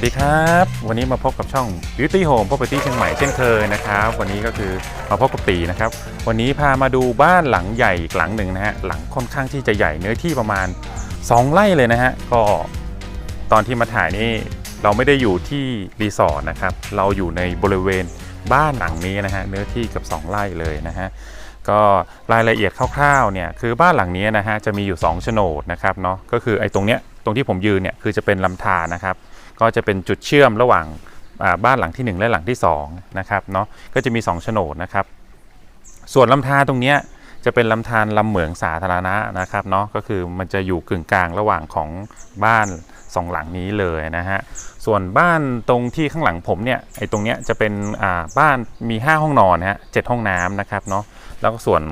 วัสดีครับ วันนี้มาพบกับช่อง Beauty Home Property เชียงใหม่เช่นเคยนะครับ วันนี้ก็คือมาพบกับตีนะครับ วันนี้พามาดูบ้านหลังใหญ่อีกหลังหนึ่งนะฮะหลังค่อนข้างที่จะใหญ่เนื้อที่ประมาณ 2 ไร่เลยนะฮะก็ตอนที่มาถ่ายนี่เราไม่ได้อยู่ที่รีสอร์ทนะครับเราอยู่ในบริเวณบ้านหลังนี้นะฮะเนื้อที่กับ 2 ไร่เลยนะฮะก็รายละเอียดคร่าวๆเนี่ยคือบ้านหลังนี้นะฮะจะมีอยู่2โฉนดนะครับเนาะก็คือไอ้ตรงเนี้ยตรงที่ผมยืนเนี่ยคือจะเป็นลำธารนะครับ ก็จะเป็นจุดเชื่อมระหว่างบ้านหลังที่ 1 และหลังที่2นะครับเนาะก็จะมี 2 โฉนดนะครับ ส่วนลำธารตรงนี้จะเป็นลำธารลำเหมืองสาธารณะนะครับเนาะก็คือมันจะอยู่กึ่งกลางระหว่างของบ้านสองหลังนี้เลยนะฮะส่วนบ้านตรงที่ข้างหลังผมเนี่ยไอ้ตรงเนี้ยจะเป็นบ้านมี 5 ห้องนอนนะฮะเจ็ดห้องน้ำนะครับเนาะแล้วก็ส่วน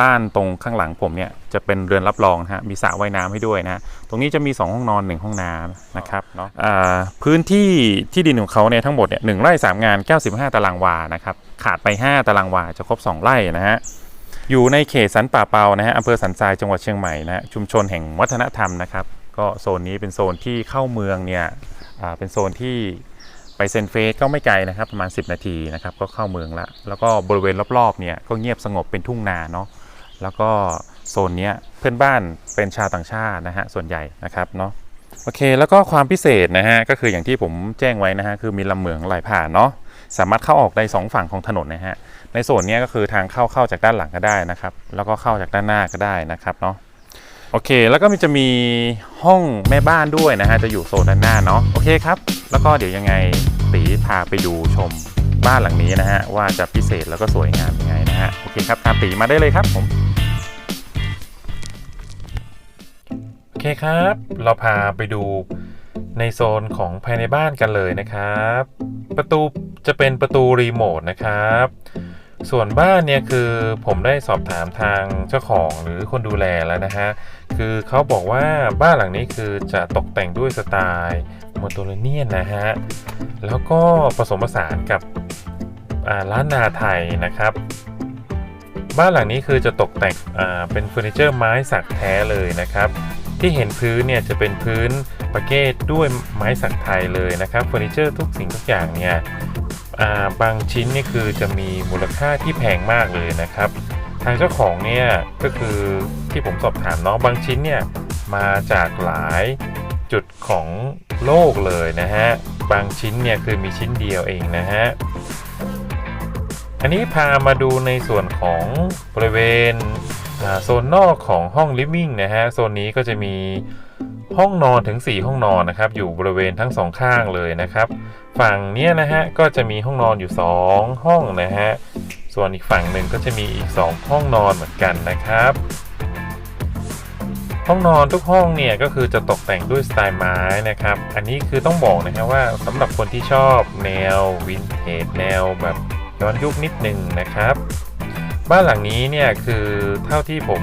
บ้านตรงข้างหลังผมเนี่ยจะเป็นเรือนรับรองนะฮะมีสระว่ายน้ำให้ด้วยนะตรงนี้จะมี 2 ห้องนอน 1 ห้องน้ำนะครับเนาะอ่าพื้นที่ที่ดินของเขาเนี่ยทั้งหมดเนี่ยหไร่3งาน 95 ตารางวานะครับขาดไป 5 ตารางวาจะครบ 2 ไร่นะฮะอยู่ในเขตสันป่าเปานะฮะอำเภอสันทรายจังหวัดเชียงใหม่นะชุมชนแห่งวัฒนธรรมนะครับก็โซนนี้เป็นโซนที่เข้าเมืองเนี่ยอ่าเป็นโซนที่ไปเซนเฟสก็ไม่ไกลนะครับ ประมาณ 10 นาทีนะครับ ก็เข้าเมืองละแล้วก็บริเวณรอบๆเนี่ยก็เงียบสงบเป็นทุ่งนาเนาะ แล้วก็โซนนี้เพื่อนบ้านเป็นชาวต่างชาตินะฮะส่วนใหญ่นะครับเนาะโอเค แล้วก็ความพิเศษนะฮะก็คืออย่างที่ผมแจ้งไว้นะฮะคือมีลำเหมืองไหลผ่านเนาะสามารถเข้าออกได้สองฝั่งของถนนนะฮะในโซนนี้ก็คือทางเข้าเข้าจากด้านหลังก็ได้นะครับ แล้วก็เข้าจากด้านหน้าก็ได้นะครับเนาะโอเค แล้วก็มีจะมีห้องแม่บ้านด้วยนะฮะจะอยู่โซนด้านหน้าเนาะโอเคครับ แล้วก็เดี๋ยวยังไงตีพาไปดูชมบ้านหลังนี้นะฮะว่าจะพิเศษแล้วก็สวยงามยังไงนะฮะโอเคครับตามตีมาได้เลยครับผม เคครับ เราพาไปดูในโซนของภายในบ้านกันเลยนะครับ ประตูจะเป็นประตูรีโมทนะครับ ส่วนบ้านเนี่ยคือผมได้สอบถามทางเจ้าของหรือคนดูแลแล้วนะฮะ คือเขาบอกว่าบ้านหลังนี้คือจะตกแต่งด้วยสไตล์โมโตเลเนียนนะฮะ แล้วก็ผสมผสานกับอ่าล้านนาไทยนะครับบ้านหลังนี้คือจะตกแต่งเป็นเฟอร์นิเจอร์ไม้สักแท้เลยนะครับ ที่เห็นพื้นเนี่ยจะเป็นพื้นประเกตด้วยไม้สักไทยเลยนะครับเฟอร์นิเจอร์ทุกสิ่งทุกอย่างเนี่ยบางชิ้นนี่คือจะมีมูลค่าที่แพงมากเลยนะครับ ทางเจ้าของเนี่ยก็คือที่ผมสอบถามเนาะบางชิ้นเนี่ยมาจากหลายจุดของโลกเลยนะฮะบางชิ้นเนี่ยคือมีชิ้นเดียวเองนะฮะอันนี้พามาดูในส่วนของบริเวณ โซนนอกของห้องลิฟวิ่งนะฮะโซนนี้ก็จะมีห้องนอนถึง 4 ห้องนอนนะครับ อยู่บริเวณทั้งสองข้างเลยนะครับ ฝั่งเนี้ยนะฮะก็จะมีห้องนอนอยู่ 2 ห้องนะฮะส่วนอีกฝั่งหนึ่งก็จะมีอีก 2 ห้องนอนเหมือนกันนะครับ ห้องนอนทุกห้องเนี่ยก็คือจะตกแต่งด้วยสไตล์ไม้นะครับ อันนี้คือต้องบอกนะครับว่าสำหรับคนที่ชอบแนววินเทจแนวแบบย้อนยุคนิดนึงนะครับ บ้านหลังนี้เนี่ยคือเท่าที่ผม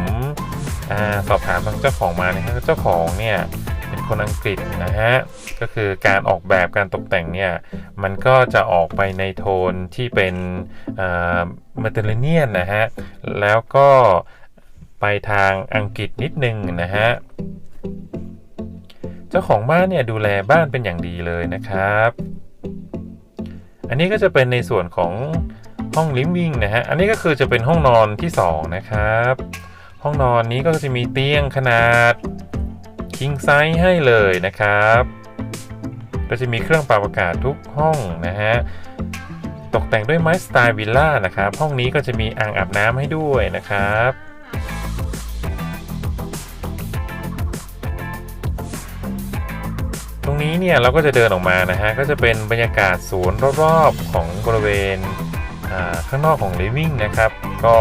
อสอบถามทางเจ้าของมานะครับเจ้าของเนี่ยเป็นคนอังกฤษนะฮะก็คือการออกแบบการตกแต่งเนี่ยมันก็จะออกไปในโทนที่เป็นเมเทอร์เนียนนะฮะแล้วก็ไปทางอังกฤษนิดนึงนะฮะเจ้าของบ้านเนี่ยดูแลบ้านเป็นอย่างดีเลยนะครับ อันนี้ก็จะเป็นในส่วนของ ห้องลิฟวิ่งนะฮะ อันนี้ก็คือจะเป็นห้องนอนที่ 2 นะครับ ห้องนอนนี้ก็จะมีเตียงขนาด king size ให้เลยนะครับ ก็จะมีเครื่องปรับอากาศทุกห้องนะฮะ ตกแต่งด้วยไม้สไตล์วิลล่านะครับ ห้องนี้ก็จะมีอ่างอาบน้ำให้ด้วยนะครับตรงนี้เนี่ยเราก็จะเดินออกมานะฮะก็จะเป็นบรรยากาศสวนรอบๆของบริเวณ ข้างนอกของ Living นะครับ ก็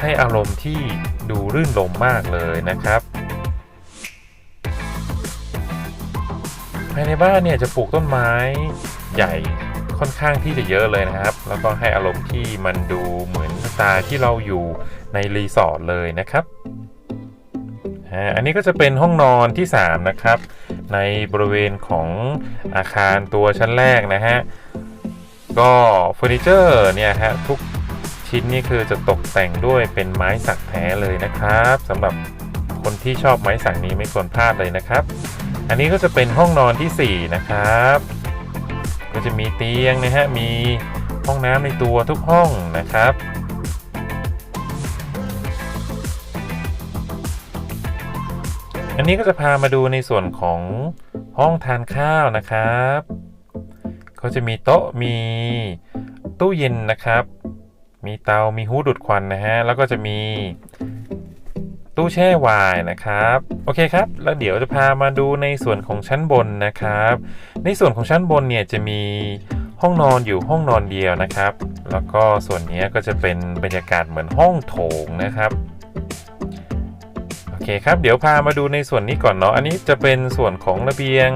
ให้อารมณ์ที่ดูรื่นรมมากเลยนะครับภายในบ้านเนี่ยจะปลูกต้นไม้ใหญ่ค่อนข้างที่จะเยอะเลยนะครับ แล้วก็ให้อารมณ์ที่มันดูเหมือนสไตล์ที่เราอยู่ในรีสอร์ทเลยนะครับอันนี้ก็จะเป็นห้องนอนที่ 3 นะครับ ในบริเวณของอาคารตัวชั้นแรกนะฮะ ก็เฟอร์นิเจอร์เนี่ยฮะทุกชิ้นนี่คือจะตกแต่งด้วยเป็นไม้สักแท้เลยนะครับสำหรับคนที่ชอบไม้สักนี้ไม่ควรพลาดเลยนะครับ อันนี้ก็จะเป็นห้องนอนที่ 4 นะครับ ก็จะมีเตียงนะฮะมีห้องน้ำในตัวทุกห้องนะครับอันนี้ก็จะพามาดูในส่วนของห้องทานข้าวนะครับ ก็จะมีโต๊ะมีตู้เย็นนะครับ มีเตามีฮูดดูดควันนะฮะ แล้วก็จะมีตู้แช่ไวน์นะครับ โอเคครับ แล้วเดี๋ยวจะพามาดูในส่วนของชั้นบนนะครับ ในส่วนของชั้นบนเนี่ยจะมีห้องนอนอยู่ห้องนอนเดียวนะครับ แล้วก็ส่วนนี้ก็จะเป็นบรรยากาศเหมือนห้องโถงนะครับโอเคครับ เดี๋ยวพามาดูในส่วนนี้ก่อนเนาะอันนี้จะเป็นส่วนของระเบียง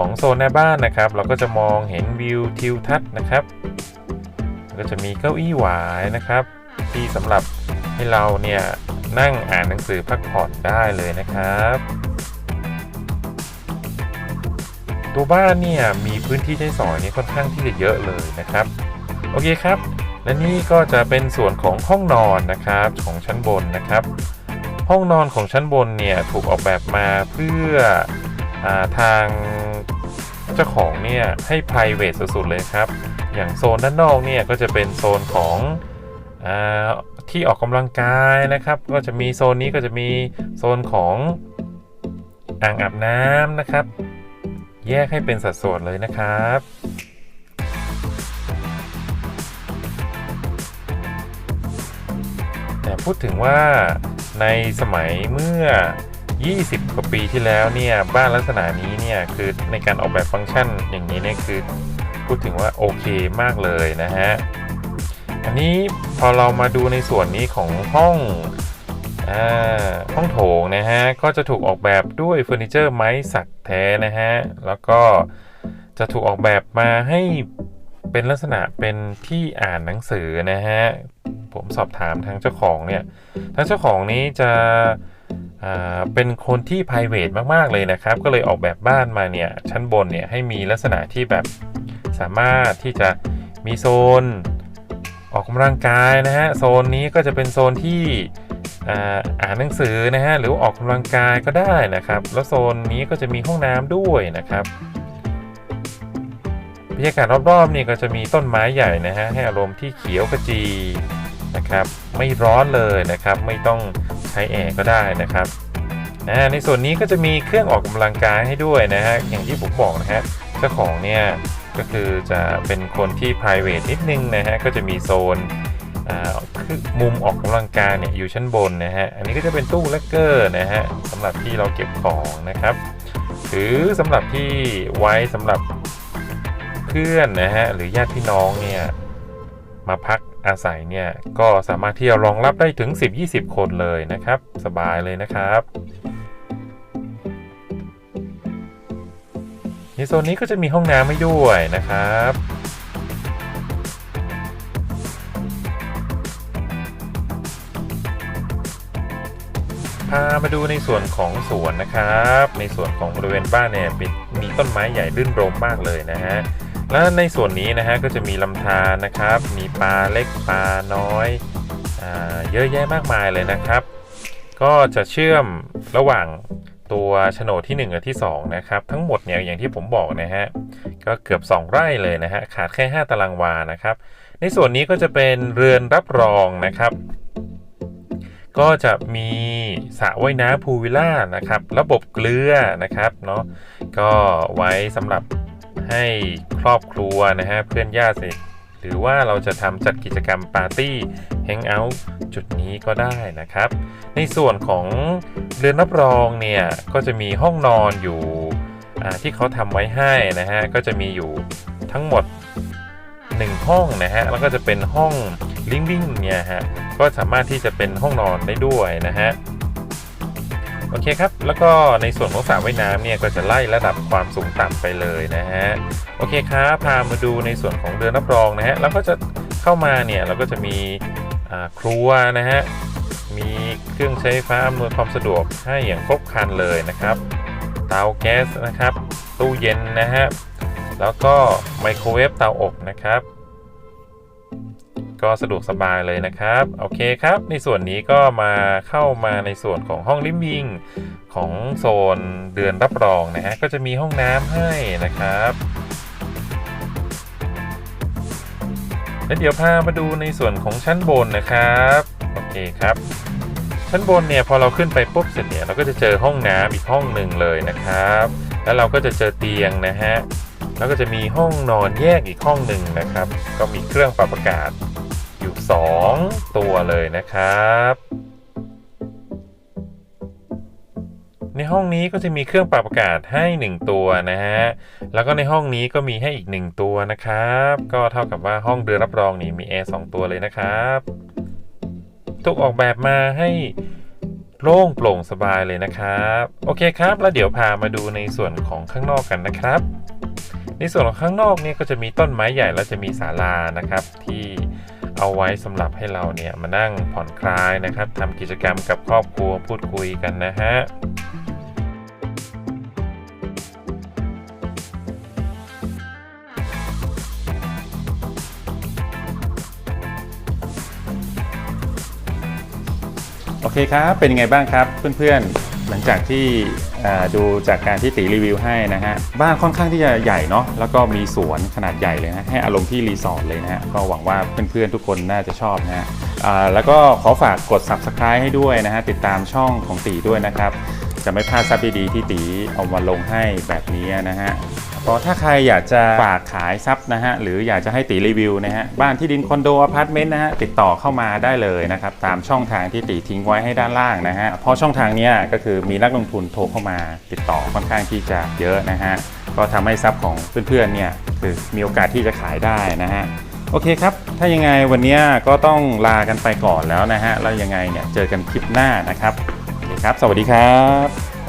ของโซนหน้าบ้านนะครับ เราก็จะมองเห็นวิวทิวทัศน์นะครับ ก็จะมีเก้าอี้หวายนะครับ ที่สำหรับให้เราเนี่ยนั่งอ่านหนังสือพักผ่อนได้เลยนะครับ ตัวบ้านเนี่ยมีพื้นที่ใช้สอยนี่ค่อนข้างที่จะเยอะเลยนะครับ โอเคครับ และนี่ก็จะเป็นส่วนของห้องนอนนะครับของชั้นบนนะครับ ห้องนอนของชั้นบนเนี่ยถูกออกแบบมาเพื่ออทาง จ้าของเนี่ยให้ private สุดๆเลยครับ อย่างโซนด้านนอกเนี่ยก็จะเป็นโซนของอาที่ออกกำลังกายนะครับ ก็จะมีโซนนี้ก็จะมีโซนของอ่างอาบน้ำนะครับ แยกให้เป็นสัดส่วนเลยนะครับแต่พูดถึงว่าในสมัยเมื่อ 20กว่าปีที่แล้วเนี่ยบ้านลักษณะนี้เนี่ยคือในการออกแบบฟังก์ชันอย่างนี้เนี่ยคือพูดถึงว่าโอเคมากเลยนะฮะอันนี้พอเรามาดูในส่วนนี้ของห้องห้องโถงนะฮะก็จะถูกออกแบบด้วยเฟอร์นิเจอร์ไม้สักแท้นะฮะแล้วก็จะถูกออกแบบมาให้เป็นลักษณะเป็นที่อ่านหนังสือนะฮะผมสอบถามทางเจ้าของเนี่ยทางเจ้าของนี้จะ เป็นคนที่ p r i v a t มาก ๆ เลยนะครับ ก็เลยออกแบบบ้านมาเนี่ย ชั้นบนเนี่ย ให้มีลักษณะที่แบบสามารถที่จะมีโซน ออกกำลังกายนะฮะ โซนนี้ก็จะเป็นโซนที่อ่าอ่านหนังสือนะฮะ หรือออกกำลังกายก็ได้นะครับ แล้วโซนนี้ก็จะมีห้องน้ำด้วยนะครับบรรยากาศรอบๆนี่ก็จะมีต้นไม้ใหญ่นะฮะให้อารมณ์ที่เขียวขจีนะครับ ไม่ร้อนเลยนะครับ ไม่ต้อง ใช้แอร์ก็ได้นะครับในส่วนนี้ก็จะมีเครื่องออกกำลังกายให้ด้วยนะฮะอย่างที่ผมบอกนะฮะเจ้าของเนี่ยก็คือจะเป็นคนที่ p r i v a t นิดนึงนะฮะก็จะมีโซนมุมออกกำลังกายเนี่ยอยู่ชั้นบนนะฮะอันนี้ก็จะเป็นตู้แลกเกอร์นะฮะสำหรับที่เราเก็บของนะครับ หรือสำหรับที่ไว้สำหรับเพื่อนนะฮะหรือญาติพี่น้องเนี่ยมาพัก อาศัยเนี่ยก็สามารถที่จะรองรับได้ถึง 10-20 คนเลยนะครับ สบายเลยนะครับในโซนนี้ก็จะมีห้องน้ำให้ด้วยนะครับ พามาดูในส่วนของสวนนะครับ ในส่วนของบริเวณบ้านเนี่ยมีต้นไม้ใหญ่รื่นรมมากเลยนะฮะ และในส่วนนี้นะฮะก็จะมีลำธารนะครับ มีปลาเล็กปลาน้อยอเยอะแยะมากมายเลยนะครับ ก็จะเชื่อมระหว่างตัวโฉนดที่ 1 กับที่ 2 นะครับ ทั้งหมดเนี่ยอย่างที่ผมบอกนะฮะก็เกือบ 2 ไร่เลยนะฮะขาดแค่ 5 ตารางวานะครับ ในส่วนนี้ก็จะเป็นเรือนรับรองนะครับ ก็จะมีสระว่ายน้ำพูลวิลล่านะครับ ระบบเกลือนะครับเนาะก็ไว้สำหรับ ให้ครอบครัวนะฮะเพื่อนญาติสิหรือว่าเราจะทำจัดกิจกรรมปาร์ตี้แฮงเอาท์จุดนี้ก็ได้นะครับ ในส่วนของเรือนรับรองเนี่ยก็จะมีห้องนอนอยู่ที่เขาทำไว้ให้นะฮะก็จะมีอยู่ทั้งหมด 1 ห้องนะฮะแล้วก็จะเป็นห้องลิฟวิ่งเนี่ยฮะก็สามารถที่จะเป็นห้องนอนได้ด้วยนะฮะ โอเคครับ แล้วก็ในส่วนของสระว่ายน้ำเนี่ยก็จะไล่ระดับความสูงต่ำไปเลยนะฮะ โอเคครับ พามาดูในส่วนของเรือนรับรองนะฮะ แล้วก็จะเข้ามาเนี่ยเราก็จะมีครัวนะฮะ มีเครื่องใช้ไฟฟ้าอำนวยความสะดวกให้อย่างครบครันเลยนะครับ เตาแก๊สนะครับ ตู้เย็นนะฮะ แล้วก็ไมโครเวฟเตาอบนะครับ ก็สะดวกสบายเลยนะครับ โอเคครับ ในส่วนนี้ก็มาเข้ามาในส่วนของห้องลิฟวิ่งของโซนเดือนรับรองนะฮะก็จะมีห้องน้ำให้นะครับแล้วเดี๋ยวพามาดูในส่วนของชั้นบนนะครับ โอเคครับ ชั้นบนเนี่ยพอเราขึ้นไปปุ๊บเสร็จเนี่ยเราก็จะเจอห้องน้ำอีกห้องหนึ่งเลยนะครับ แล้วเราก็จะเจอเตียงนะฮะแล้วก็จะมีห้องนอนแยกอีกห้องหนึ่งนะครับ ก็มีเครื่องปรับอากาศ 2 ตัวเลยนะครับ ในห้องนี้ก็จะมีเครื่องปรับอากาศให้ 1 ตัวนะฮะ แล้วก็ในห้องนี้ก็มีให้อีก 1 ตัวนะครับ ก็เท่ากับว่าห้องเดือนรับรองนี่มีแอร์2ตัวเลยนะครับถูกออกแบบมาให้โล่งโปร่งสบายเลยนะครับ โอเคครับ แล้วเดี๋ยวพามาดูในส่วนของข้างนอกกันนะครับ ในส่วนของข้างนอกเนี่ยก็จะมีต้นไม้ใหญ่แล้วจะมีศาลานะครับ ที่ เอาไว้สำหรับให้เราเนี่ยมานั่งผ่อนคลายนะครับทำกิจกรรมกับครอบครัวพูดคุยกันนะฮะโอเคครับ เป็นยังไงบ้างครับเพื่อนๆ หลังจากที่ดูจากการที่ตีรีวิวให้นะฮะ บ้านค่อนข้างที่จะใหญ่เนาะแล้วก็มีสวนขนาดใหญ่เลยนะให้อารมณ์ที่รีสอร์ทเลยนะฮะก็หวังว่าเพื่อนๆทุกคนน่าจะชอบนะฮะอ่าแล้วก็ขอฝากกด subscribe ให้ด้วยนะฮะติดตามช่องของตีด้วยนะครับ จะไม่พลาดซับดีๆที่ตีเอามาลงให้แบบนี้นะฮะก็ถ้าใครอยากจะฝากขายทรัพย์นะฮะหรืออยากจะให้ตีรีวิวนะฮะบ้านที่ดินคอนโดอพาร์ตเมนต์นะฮะติดต่อเข้ามาได้เลยนะครับตามช่องทางที่ตีทิ้งไว้ให้ด้านล่างนะฮะเพราะช่องทางนี้ก็คือมีนักลงทุนโทรเข้ามาติดต่อค่อนข้างที่จะเยอะนะฮะก็ทำให้ทรัพย์ของเพื่อนๆเนี่ยคือมีโอกาสที่จะขายได้นะฮะโอเคครับ ถ้ายังไงวันนี้ก็ต้องลากันไปก่อนแล้วนะฮะแล้วยังไงเนี่ยเจอกันคลิปหน้านะครับ โอเคครับ สวัสดีครับ